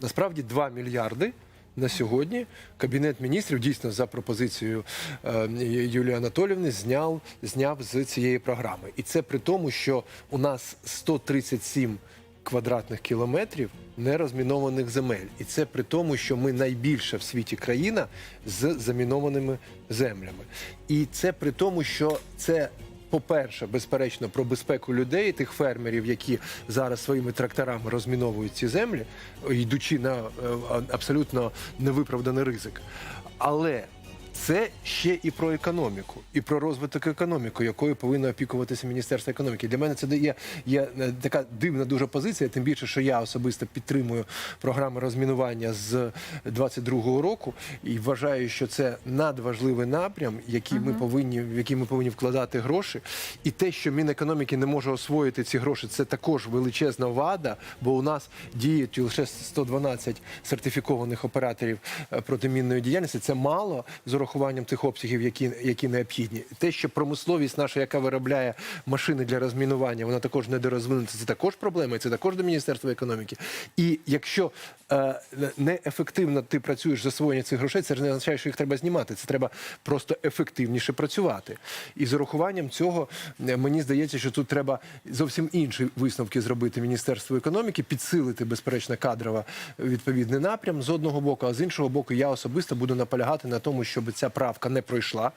Насправді 2 мільярди. На сьогодні кабінет міністрів дійсно за пропозицією е, Юлії Анатолівни зняв зняв з цієї програми, і це при тому, що у нас 137 квадратних кілометрів нерозмінованих земель, і це при тому, що ми найбільша в світі країна з замінованими землями, і це при тому, що це по-перше, безперечно, про безпеку людей, тих фермерів, які зараз своїми тракторами розміновують ці землі, йдучи на е, абсолютно невиправданий ризик. Але це ще і про економіку, і про розвиток економіки, якою повинно опікуватися Міністерство економіки. Для мене це є, є е, така дивна дуже позиція, тим більше, що я особисто підтримую програми розмінування з 22-го року і вважаю, що це надважливий напрям, який ми повинні, в який ми повинні вкладати гроші. І те, що Мінекономіки не може освоїти ці гроші, це також величезна вада, бо у нас діють лише 112 сертифікованих операторів е, протимінної діяльності. Це мало з урахуванням тих обсягів, які, які необхідні. Те, що промисловість наша, яка виробляє машини для розмінування, вона також недорозвинута. Це також проблема, це також до Міністерства економіки. І якщо е, неефективно ти працюєш засвоєння цих грошей, це ж не означає, що їх треба знімати. Це треба просто ефективніше працювати. І з урахуванням цього е, мені здається, що тут треба зовсім інші висновки зробити Міністерству економіки, підсилити безперечно кадрово відповідний напрям з одного боку, а з іншого боку, я особисто буду наполягати на тому, щоб ця правка не пройшла,